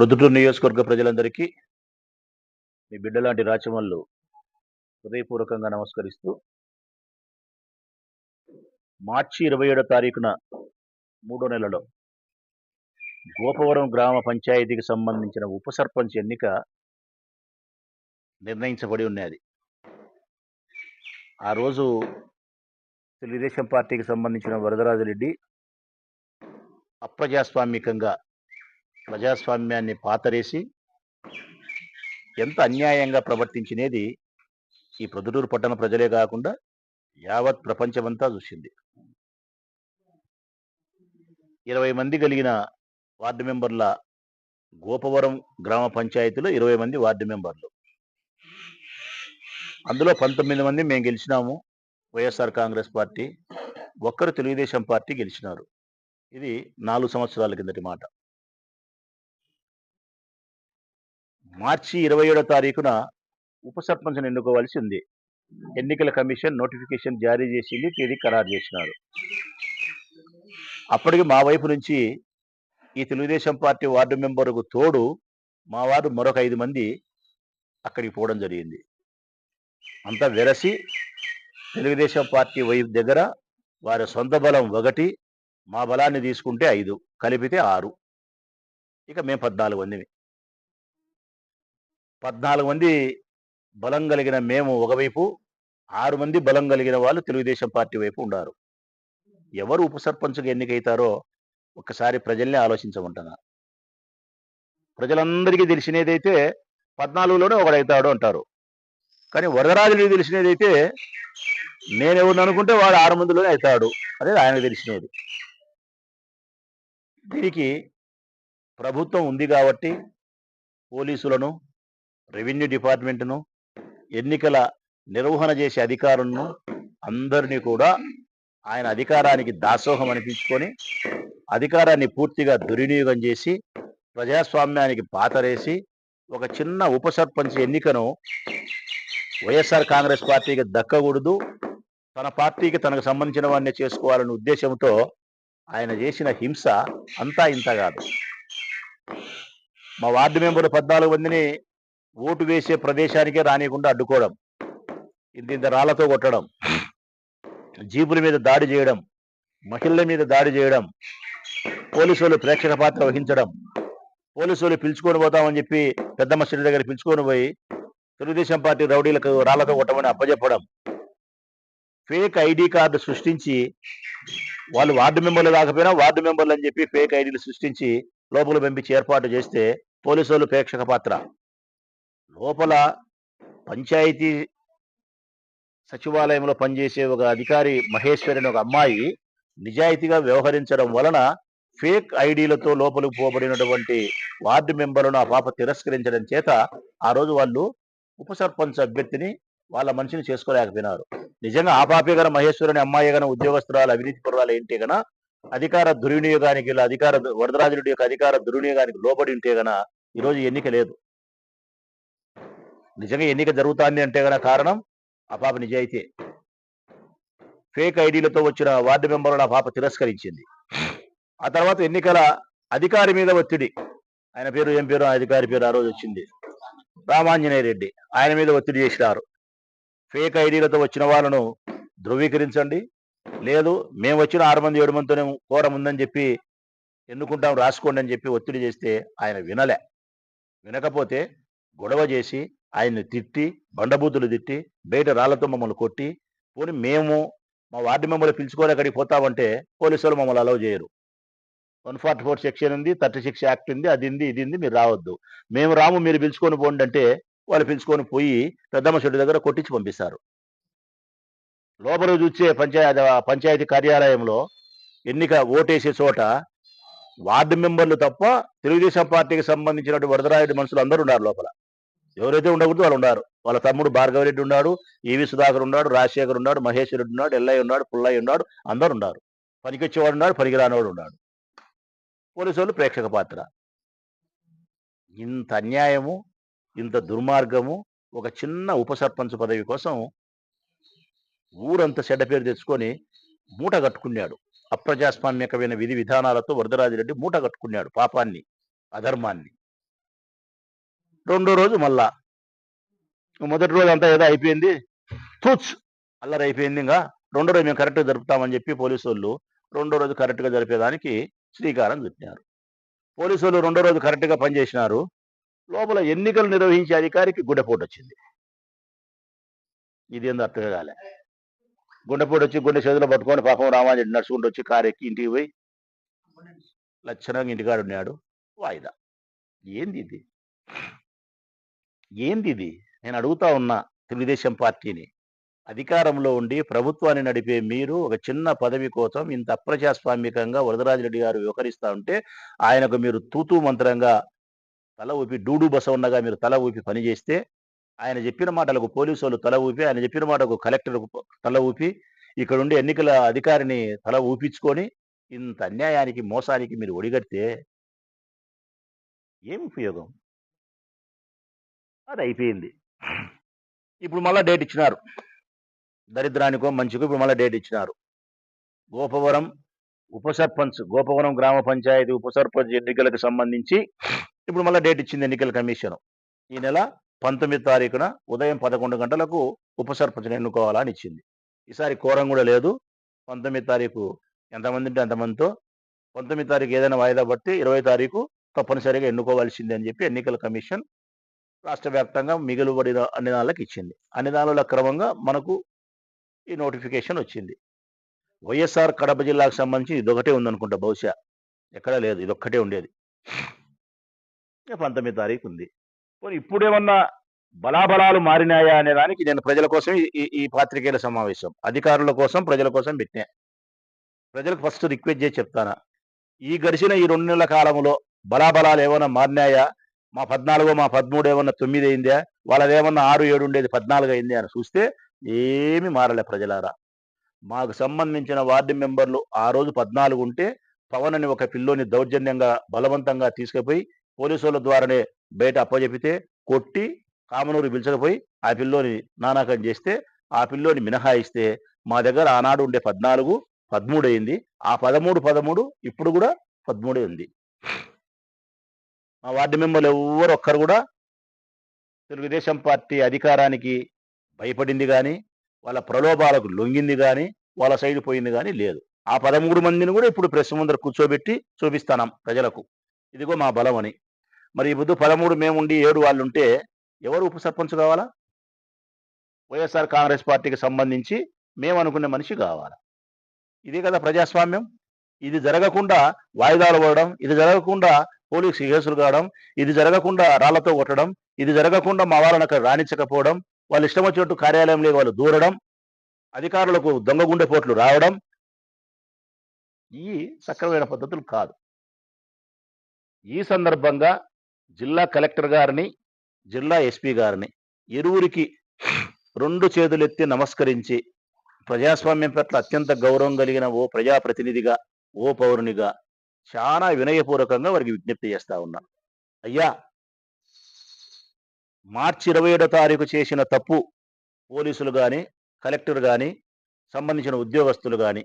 ప్రొద్దుటూరు నియోజకవర్గ ప్రజలందరికీ మీ బిడ్డలాంటి రాచమల్లు హృదయపూర్వకంగా నమస్కరిస్తూ మార్చి ఇరవై ఏడో తారీఖున మూడో నెలలో గోపవరం గ్రామ పంచాయతీకి సంబంధించిన ఉప సర్పంచ్ ఎన్నిక నిర్ణయించబడి ఉన్నది. ఆ రోజు తెలుగుదేశం పార్టీకి సంబంధించిన వరదరాజరెడ్డి అప్రజాస్వామికంగా ప్రజాస్వామ్యాన్ని పాతరేసి ఎంత అన్యాయంగా ప్రవర్తించినది ఈ ప్రొద్దుటూరు పట్టణ ప్రజలే కాకుండా యావత్ ప్రపంచమంతా చూసింది. ఇరవై మంది కలిగిన వార్డు మెంబర్ల గోపవరం గ్రామ పంచాయతీలో ఇరవై మంది వార్డు మెంబర్లు. అందులో పంతొమ్మిది మంది మేము గెలిచినాము వైఎస్ఆర్ కాంగ్రెస్ పార్టీ. ఒక్కరు తెలుగుదేశం పార్టీ గెలిచినారు. ఇది నాలుగు సంవత్సరాల కిందటి మాట. మార్చి ఇరవై ఏడో తారీఖున ఉప సర్పంచ్ను ఎన్నుకోవాల్సి ఉంది. ఎన్నికల కమిషన్ నోటిఫికేషన్ జారీ చేసింది తేదీ ఖరారు చేసినారు. అప్పటికి మా వైపు నుంచి ఈ తెలుగుదేశం పార్టీ వార్డు మెంబర్కు తోడు మా వార్డు మరొక ఐదు మంది అక్కడికి పోవడం జరిగింది. అంతా వెరసి తెలుగుదేశం పార్టీ వైపు దగ్గర వారి సొంత బలం ఒకటి మా బలాన్ని తీసుకుంటే ఐదు కలిపితే ఆరు. ఇక మేము పద్నాలుగు మంది పద్నాలుగు మంది బలం కలిగిన మేము ఒకవైపు ఆరు మంది బలం కలిగిన వాళ్ళు తెలుగుదేశం పార్టీ వైపు ఉండారు. ఎవరు ఉప సర్పంచ్గా ఎన్నికైతారో ఒక్కసారి ప్రజల్ని ఆలోచించమంటున్నా ప్రజలందరికీ తెలిసినదైతే పద్నాలుగులోనే ఒకడైతాడు అంటారు. కానీ వరదరాజులకు తెలిసినదైతే నేనెవరిని అనుకుంటే వాడు ఆరు మందిలోనే అవుతాడు అనేది ఆయనకు తెలిసినది. దీనికి ప్రభుత్వం ఉంది కాబట్టి పోలీసులను రెవెన్యూ డిపార్ట్మెంట్ను ఎన్నికల నిర్వహణ చేసే అధికారులను అందరినీ కూడా ఆయన అధికారానికి దాసోహం అనిపించుకొని అధికారాన్ని పూర్తిగా దుర్వినియోగం చేసి ప్రజాస్వామ్యానికి పాతరేసి ఒక చిన్న ఉప సర్పంచ్ ఎన్నికను వైఎస్ఆర్ కాంగ్రెస్ పార్టీకి దక్కకూడదు తన పార్టీకి తనకు సంబంధించిన వాడిని చేసుకోవాలనే ఉద్దేశంతో ఆయన చేసిన హింస అంతా ఇంత కాదు. మా వార్డు మెంబర్ పద్నాలుగు మందిని ఓటు వేసే ప్రదేశానికే రానియకుండా అడ్డుకోవడం ఇంత ఇంత రాళ్ళతో కొట్టడం జీపుల మీద దాడి చేయడం మహిళల మీద దాడి చేయడం పోలీసులు ప్రేక్షక పాత్ర వహించడం పోలీసులు పిలుచుకొని పోతామని చెప్పి పెద్ద మసీదు దగ్గర పిలుచుకొని పోయి తెలుగుదేశం పార్టీ రౌడీలకు రాళ్ళతో కొట్టమని అప్పజెప్పడం ఫేక్ ఐడి కార్డు సృష్టించి వాళ్ళు వార్డు మెంబర్లు కాకపోయినా వార్డు మెంబర్లు అని చెప్పి ఫేక్ ఐడీలు సృష్టించి లోపల పంపించి ఏర్పాటు చేస్తే పోలీసులు ప్రేక్షక పాత్ర. లోపల పంచాయతీ సచివాలయంలో పనిచేసే ఒక అధికారి మహేశ్వరి ఒక అమ్మాయి నిజాయితీగా వ్యవహరించడం వలన ఫేక్ ఐడీలతో లోపలికి పోబడినటువంటి వార్డు మెంబర్లను ఆ పాప తిరస్కరించడం చేత ఆ రోజు వాళ్ళు ఉప సర్పంచ్ అభ్యర్థిని వాళ్ళ మనిషిని చేసుకోలేకపోయినారు. నిజంగా ఆ పాపే గన మహేశ్వరుని అమ్మాయి గన ఉద్యోగస్తురాలు అవినీతి పురాలు ఏంటి గన అధికార దుర్వినియోగానికి అధికార వరదరాజుడి యొక్క అధికార దుర్వినియోగానికి లోబడి ఉంటే గన ఈరోజు ఎన్నిక లేదు. నిజంగా ఎన్నిక జరుగుతుంది అంటే గన కారణం ఆ పాప నిజాయితీ. ఫేక్ ఐడీలతో వచ్చిన వార్డు మెంబర్లను ఆ పాప తిరస్కరించింది. ఆ తర్వాత ఎన్నికల అధికారి మీద ఒత్తిడి. ఆయన పేరు ఏం పేరు అధికారి పేరు ఆ రోజు వచ్చింది. రామాంజనేయ రెడ్డి ఆయన మీద ఒత్తిడి చేసినారు. ఫేక్ ఐడీలతో వచ్చిన వాళ్ళను ధృవీకరించండి. లేదు మేము వచ్చిన ఆరు మంది ఏడు మందితోనే కోరం ఉందని చెప్పి ఎన్నుకుంటాం రాసుకోండి అని చెప్పి ఒత్తిడి చేస్తే ఆయన వినలే. వినకపోతే గొడవ చేసి ఆయన్ని తిట్టి బండబూతులు తిట్టి బయట రాళ్ళతో మమ్మల్ని కొట్టి పోనీ మేము మా వార్డు మెంబర్లు పిలుచుకొని అక్కడికి పోతామంటే పోలీసు వాళ్ళు మమ్మల్ని అలౌ చేయరు. వన్ ఫార్టీ ఫోర్ సెక్షన్ ఉంది థర్టీ సిక్స్ యాక్ట్ ఉంది అది ఉంది ఇది ఉంది మీరు రావద్దు. మేము రాము మీరు పిలుచుకొని పోండి అంటే వాళ్ళు పిలుచుకొని పోయి పెద్దమ్మ చెట్టు దగ్గర కొట్టించి పంపిస్తారు. లోపల చూసే పంచాయతీ పంచాయతీ కార్యాలయంలో ఎన్నిక ఓటేసే చోట వార్డు మెంబర్లు తప్ప తెలుగుదేశం పార్టీకి సంబంధించినటువంటి వరదరాయుడు మనుషులు అందరూ ఉన్నారు లోపల. ఎవరైతే ఉండకూడదు వాళ్ళు ఉన్నారు వాళ్ళ తమ్ముడు భార్గవరెడ్డి ఉన్నాడు ఈవి సుధాకర్ ఉన్నాడు రాజశేఖర్ ఉన్నాడు మహేష్ రెడ్డి ఉన్నాడు ఎల్లయ్య ఉన్నాడు పుల్లయ్య ఉన్నాడు అందరు ఉన్నారు. పనికొచ్చేవాడు ఉన్నాడు పనికిరానివాడు ఉన్నాడు. పోలీసు వాళ్ళు ప్రేక్షక పాత్ర. ఇంత అన్యాయము ఇంత దుర్మార్గము ఒక చిన్న ఉప సర్పంచ్ పదవి కోసం ఊరంతా చెడ్డ పేరు తెచ్చుకొని మూట కట్టుకున్నాడు. అప్రజాస్వామ్యకమైన విధి విధానాలతో వరదరాజిరెడ్డి మూట కట్టుకున్నాడు పాపాన్ని అధర్మాన్ని. రెండో రోజు మళ్ళా. మొదటి రోజు అంతా ఏదో అయిపోయింది. తూచ్! అల్లరి అయిపోయింది ఇంకా రెండో రోజు మేము కరెక్ట్గా జరుపుతామని చెప్పి పోలీసు వాళ్ళు రెండో రోజు కరెక్ట్గా జరిపేదానికి శ్రీకారం చుట్టినారు. పోలీసు వాళ్ళు రెండో రోజు కరెక్ట్గా పనిచేసినారు. లోపల ఎన్నికలు నిర్వహించే అధికారికి గుండెపోటు వచ్చింది ఇది ఏందో అర్థం కాలే. గుండెపోటు వచ్చి గుండె చేతిలో పట్టుకొని పాపం రామాజీ నడుచుకుంటూ వచ్చి కారు ఎక్కి ఇంటికి పోయి లక్షణంగా ఇంటికాడు ఉన్నాడు వాయిదా. ఏంది ఇది? ఏంది ఇది నేను అడుగుతా ఉన్నా తెలుగుదేశం పార్టీని. అధికారంలో ఉండి ప్రభుత్వాన్ని నడిపే మీరు ఒక చిన్న పదవి కోసం ఇంత అప్రజాస్వామికంగా వరదరాజరెడ్డి గారు వ్యవహరిస్తా ఉంటే ఆయనకు మీరు తూతూ మంత్రంగా తల ఊపి డూడు బసవన్నగా మీరు తల ఊపి పనిచేస్తే ఆయన చెప్పిన మాటలకు పోలీసు వాళ్ళు తల ఊపి ఆయన చెప్పిన మాటకు కలెక్టర్ తల ఊపి ఇక్కడ ఉండి ఎన్నికల అధికారిని తల ఊపించుకొని ఇంత అన్యాయానికి మోసానికి మీరు ఒడిగడితే ఏం ఉపయోగం? అది అయిపోయింది ఇప్పుడు మళ్ళా డేట్ ఇచ్చినారు. దరిద్రానికో మంచికో ఇప్పుడు మళ్ళీ డేట్ ఇచ్చినారు. గోపవరం ఉప సర్పంచ్ గోపవరం గ్రామ పంచాయతీ ఉప సర్పంచ్ ఎన్నికలకు సంబంధించి ఇప్పుడు మళ్ళీ డేట్ ఇచ్చింది ఎన్నికల కమిషన్. ఈ నెల పంతొమ్మిది తారీఖున ఉదయం పదకొండు గంటలకు ఉప సర్పంచ్ని ఎన్నుకోవాలని ఇచ్చింది. ఈసారి కోరం కూడా లేదు. పంతొమ్మిది తారీఖు ఎంతమంది ఉంటే అంతమందితో పంతొమ్మిది తారీఖు ఏదైనా వాయిదా పడితే ఇరవై తారీఖు తప్పనిసరిగా ఎన్నుకోవాల్సిందే అని చెప్పి ఎన్నికల కమిషన్ రాష్ట్ర వ్యాప్తంగా మిగులుబడిన అన్ని దానిలకు ఇచ్చింది. అన్ని దానిల క్రమంగా మనకు ఈ నోటిఫికేషన్ వచ్చింది. వైఎస్ఆర్ కడప జిల్లాకు సంబంధించి ఇదొకటే ఉందనుకుంటా బహుశా. ఎక్కడా లేదు ఇదొక్కటే ఉండేది. పంతొమ్మిది తారీఖు ఉంది. పోనీ ఇప్పుడేమన్నా బలాబలాలు మారినాయా అనే దానికి నేను ప్రజల కోసం ఈ- ఈ ఈ పాత్రికేయుల సమావేశం అధికారుల కోసం ప్రజల కోసం పెట్టినా. ప్రజలకు ఫస్ట్ రిక్వెస్ట్ చేసి చెప్తానా. ఈ గడిచిన ఈ రెండు నెలల కాలంలో బలాబలాలు ఏమైనా మారినాయా? మా పద్నాలుగో మా పదమూడు ఏమన్నా తొమ్మిది అయిందా? వాళ్ళదేమన్నా ఆరు ఏడు ఉండేది పద్నాలుగు అయింది అని చూస్తే ఏమి మారలే ప్రజలారా. మాకు సంబంధించిన వార్డు మెంబర్లు ఆ రోజు పద్నాలుగు ఉంటే పవన్ అని ఒక పిల్లోని దౌర్జన్యంగా బలవంతంగా తీసుకుపోయి పోలీసుల ద్వారానే బయట అప్పచెపితే కొట్టి కామనూరు పిలిచకపోయి ఆ పిల్లోని నానాకం చేస్తే ఆ పిల్లోని మినహాయిస్తే మా దగ్గర ఆనాడు ఉండే పద్నాలుగు పదమూడు అయింది. ఆ పదమూడు పదమూడు ఇప్పుడు కూడా పదమూడే ఉంది. మా వార్డు మెంబర్లు ఎవ్వరు ఒక్కరు కూడా తెలుగుదేశం పార్టీ అధికారానికి భయపడింది కానీ వాళ్ళ ప్రలోభాలకు లొంగింది కానీ వాళ్ళ సైడ్ పోయింది కానీ లేదు. ఆ పదమూడు మందిని కూడా ఇప్పుడు ప్రెస్ ముందర కూర్చోబెట్టి చూపిస్తాం ప్రజలకు. ఇదిగో మా బలం అని. మరి ఈ పదమూడు మేముండి ఏడు వాళ్ళు ఉంటే ఎవరు ఉప సర్పంచ్ కావాలా? వైఎస్ఆర్ కాంగ్రెస్ పార్టీకి సంబంధించి మేము అనుకునే మనిషి కావాలా? ఇదే కదా ప్రజాస్వామ్యం. ఇది జరగకుండా వాయిదాలు పడడం ఇది జరగకుండా పోలీసు కేసులు కావడం ఇది జరగకుండా రాళ్ళతో కొట్టడం ఇది జరగకుండా మా వాళ్ళని అక్కడ రాణించకపోవడం వాళ్ళు ఇష్టం వచ్చినట్టు కార్యాలయంలో వాళ్ళు దూరడం అధికారులకు దొంగ గుండెపోట్లు రావడం ఈ సక్రమైన పద్ధతులు కాదు. ఈ సందర్భంగా జిల్లా కలెక్టర్ గారిని జిల్లా ఎస్పీ గారిని ఇరువురికి రెండు చేతులెత్తి నమస్కరించి ప్రజాస్వామ్యం పట్ల అత్యంత గౌరవం కలిగిన ఓ ప్రజాప్రతినిధిగా ఓ పౌరునిగా చాలా వినయపూర్వకంగా వారికి విజ్ఞప్తి చేస్తా ఉన్నా. అయ్యా! మార్చి ఇరవై ఏడో తారీఖు చేసిన తప్పు పోలీసులు కానీ కలెక్టర్ కానీ సంబంధించిన ఉద్యోగస్తులు కానీ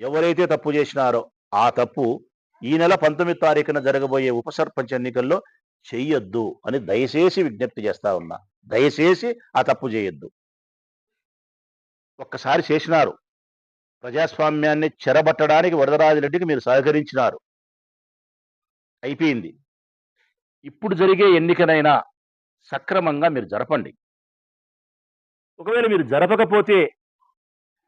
ఎవరైతే తప్పు చేసినారో ఆ తప్పు ఈ నెల పంతొమ్మిది తారీఖున జరగబోయే ఉప సర్పంచ్ ఎన్నికల్లో చెయ్యొద్దు అని దయచేసి విజ్ఞప్తి చేస్తా ఉన్నా. దయచేసి ఆ తప్పు చేయొద్దు. ఒక్కసారి చేసినారు. ప్రజాస్వామ్యాన్ని చెరబట్టడానికి వరదరాజరెడ్డికి మీరు సహకరించినారు. అయిపోయింది. ఇప్పుడు జరిగే ఎన్నికనైనా సక్రమంగా మీరు జరపండి. ఒకవేళ మీరు జరపకపోతే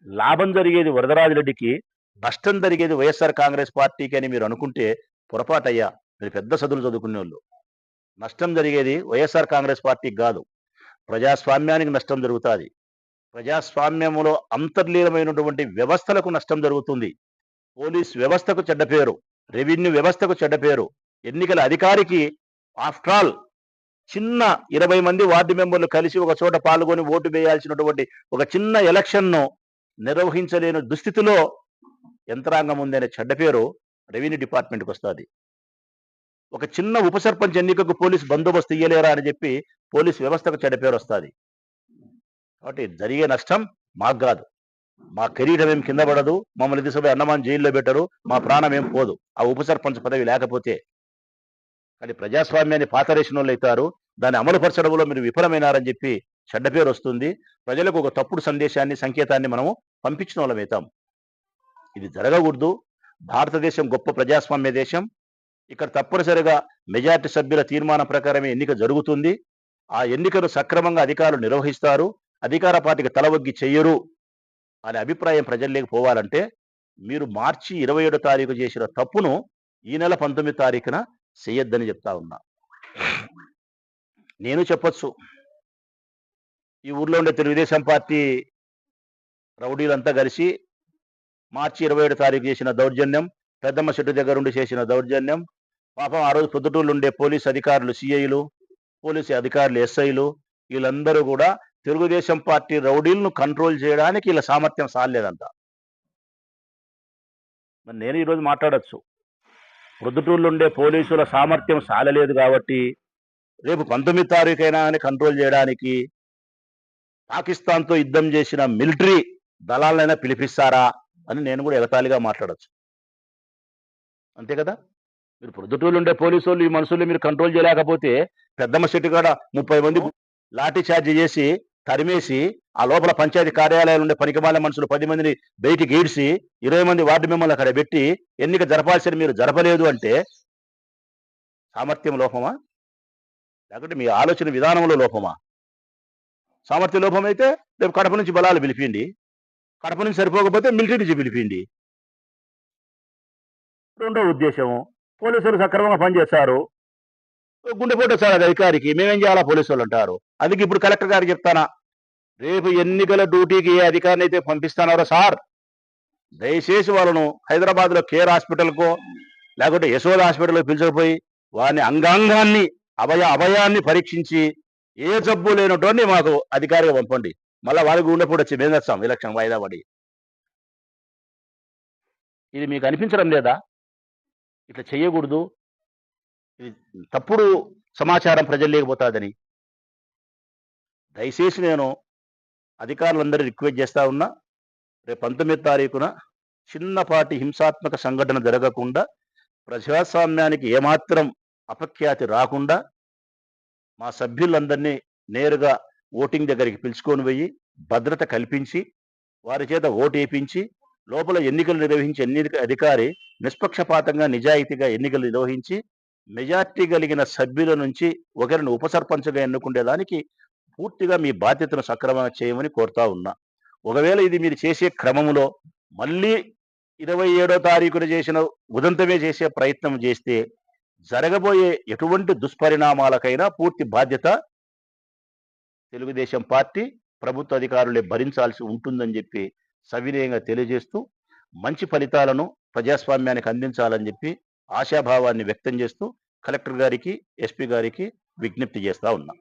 లాభం జరిగేది వరదరాజరెడ్డికి నష్టం జరిగేది వైఎస్ఆర్ కాంగ్రెస్ పార్టీకి అని మీరు అనుకుంటే పొరపాటయ్యా మీరు పెద్ద చదువులు చదువుకునే వాళ్ళు నష్టం జరిగేది వైఎస్ఆర్ కాంగ్రెస్ పార్టీకి కాదు. ప్రజాస్వామ్యానికి నష్టం జరుగుతుంది. ప్రజాస్వామ్యంలో అంతర్లీనమైనటువంటి వ్యవస్థలకు నష్టం జరుగుతుంది. పోలీస్ వ్యవస్థకు చెడ్డ పేరు రెవెన్యూ వ్యవస్థకు చెడ్డ పేరు. ఎన్నికల అధికారికి ఆఫ్టర్ ఆల్ చిన్న ఇరవై మంది వార్డు మెంబర్లు కలిసి ఒక చోట పాల్గొని ఓటు వేయాల్సినటువంటి ఒక చిన్న ఎలక్షన్ను నిర్వహించలేని దుస్థితిలో యంత్రాంగం ఉందనే చెడ్డ పేరు రెవెన్యూ డిపార్ట్మెంట్కి వస్తుంది. ఒక చిన్న ఉప సర్పంచ్ ఎన్నికకు పోలీస్ బందోబస్తు ఇయ్యలేరా అని చెప్పి పోలీస్ వ్యవస్థకు చెడ్డ పేరు వస్తుంది. కాబట్టి జరిగే నష్టం మాకు కాదు. మా కెరీర్ ఏం కింద పడదు. మమ్మల్ని తీసుకుపోయి అన్నమాన్ జైల్లో పెట్టరు. మా ప్రాణం ఏం పోదు. ఆ ఉప సర్పంచ్ పదవి లేకపోతే. కానీ ప్రజాస్వామ్యాన్ని పాతరేసిన వాళ్ళు అవుతారు. దాన్ని అమలుపరచడంలో మీరు విఫలమైనారని చెప్పి చెడ్డ పేరు వస్తుంది. ప్రజలకు ఒక తప్పుడు సందేశాన్ని సంకేతాన్ని మనము పంపించిన వాళ్ళం అవుతాం. ఇది జరగకూడదు. భారతదేశం గొప్ప ప్రజాస్వామ్య దేశం. ఇక్కడ తప్పనిసరిగా మెజార్టీ సభ్యుల తీర్మానం ప్రకారమే ఎన్నిక జరుగుతుంది. ఆ ఎన్నికను సక్రమంగా అధికారులు నిర్వహిస్తారు. అధికార పార్టీకి తలవగ్గి చెయ్యరు అనే అభిప్రాయం ప్రజల్లోకి పోవాలంటే మీరు మార్చి ఇరవై ఏడో తారీఖు చేసిన తప్పును ఈ నెల పంతొమ్మిది తారీఖున చెయ్యొద్దని చెప్తా ఉన్నా. నేను చెప్పొచ్చు. ఈ ఊర్లో ఉండే తెలుగుదేశం పార్టీ రౌడీలంతా కలిసి మార్చి ఇరవై ఏడు తారీఖు చేసిన దౌర్జన్యం పెద్దమ్మ చెట్టు దగ్గర ఉండి చేసిన దౌర్జన్యం పాపం ఆ రోజు పొద్దుటూళ్ళు ఉండే పోలీస్ అధికారులు సిఐలు పోలీసు అధికారులు ఎస్ఐలు వీళ్ళందరూ కూడా తెలుగుదేశం పార్టీ రౌడీలను కంట్రోల్ చేయడానికి వీళ్ళ సామర్థ్యం సాలేదంట మరి నేను ఈరోజు మాట్లాడచ్చు. ప్రొద్దుటూళ్ళు ఉండే పోలీసుల సామర్థ్యం సాలలేదు కాబట్టి రేపు పంతొమ్మిది తారీఖైనా అని కంట్రోల్ చేయడానికి పాకిస్తాన్తో యుద్ధం చేసిన మిలిటరీ దళాలనైనా పిలిపిస్తారా అని నేను కూడా ఎగతాళిగా మాట్లాడచ్చు. అంతే కదా? మీరు ప్రొద్దుటూళ్ళు ఉండే పోలీసు వాళ్ళు ఈ మనుషుల్ని మీరు కంట్రోల్ చేయలేకపోతే పెద్దమ్మ చెట్టు కాడ ముప్పై మంది లాఠీ చార్జ్ చేసి తరిమేసి ఆ లోపల పంచాయతీ కార్యాలయాలు ఉండే పనికిమాల మనుషులు పది మందిని బయటికి ఈడ్చి ఇరవై మంది వార్డు మెంబర్లు అక్కడ పెట్టి ఎన్నిక జరపాల్సిన మీరు జరపలేదు అంటే సామర్థ్యం లోపమా? లేకుంటే మీ ఆలోచన విధానంలో లోపమా? సామర్థ్య లోపం అయితే రేపు కడప నుంచి బలాలు పిలిపిండి కడప నుంచి సరిపోకపోతే మిలిటరీ నుంచి పిలిపిండి. రెండో ఉద్దేశం పోలీసులు సక్రమంగా పనిచేస్తారు. గుండెపోటు సార్ అది అధికారికి. మేమేం చేయాలా? పోలీసు వాళ్ళు అంటారు. అందుకే ఇప్పుడు కలెక్టర్ గారికి చెప్తానా. రేపు ఎన్నికల డ్యూటీకి ఏ అధికారిని అయితే పంపిస్తానారో సార్ దయచేసి వాళ్ళను హైదరాబాద్లో కేర్ హాస్పిటల్కో లేకుంటే యశోద హాస్పిటల్లో పిలిచకపోయి వారిని అంగాంగాన్ని అభయ అభయాన్ని పరీక్షించి ఏ జబ్బు లేనటువంటి మాకు అధికారిగా పంపండి. మళ్ళీ వాళ్ళకి గుండెపోటు వచ్చి మేము తెస్తాం ఎలక్షన్ వాయిదా పడి. ఇది మీకు అనిపించడం లేదా? ఇట్లా చేయకూడదు ఇది తప్పుడు సమాచారం ప్రజలు లేకపోతాదని దయచేసి నేను అధికారులందరూ రిక్వెస్ట్ చేస్తా ఉన్నా రేపు పంతొమ్మిది తారీఖున చిన్నపాటి హింసాత్మక సంఘటన జరగకుండా ప్రజాస్వామ్యానికి ఏమాత్రం అపఖ్యాతి రాకుండా మా సభ్యులందరినీ నేరుగా ఓటింగ్ దగ్గరికి పిలుచుకొని పోయి భద్రత కల్పించి వారి చేత ఓటు వేయించి లోపల ఎన్నికలు నిర్వహించి ఎన్నిక అధికారి నిష్పక్షపాతంగా నిజాయితీగా ఎన్నికలు నిర్వహించి మెజార్టీ కలిగిన సభ్యుల నుంచి ఒకరిని ఉపసర్పంచ్గా ఎన్నుకునేదానికి పూర్తిగా మీ బాధ్యతను సక్రమంగా చేయమని కోరుతా ఉన్నా. ఒకవేళ ఇది మీరు చేసే క్రమంలో మళ్ళీ ఇరవై ఏడో తారీఖున చేసిన ఉదంతమే చేసే ప్రయత్నం చేస్తే జరగబోయే ఎటువంటి దుష్పరిణామాలకైనా పూర్తి బాధ్యత తెలుగుదేశం పార్టీ ప్రభుత్వ అధికారులే భరించాల్సి ఉంటుందని చెప్పి సవినయంగా తెలియజేస్తూ మంచి ఫలితాలను ప్రజాస్వామ్యానికి అందించాలని చెప్పి ఆశాభావాన్ని వ్యక్తం చేస్తూ కలెక్టర్ గారికి ఎస్పీ గారికి విజ్ఞప్తి చేస్తూ ఉన్నాం.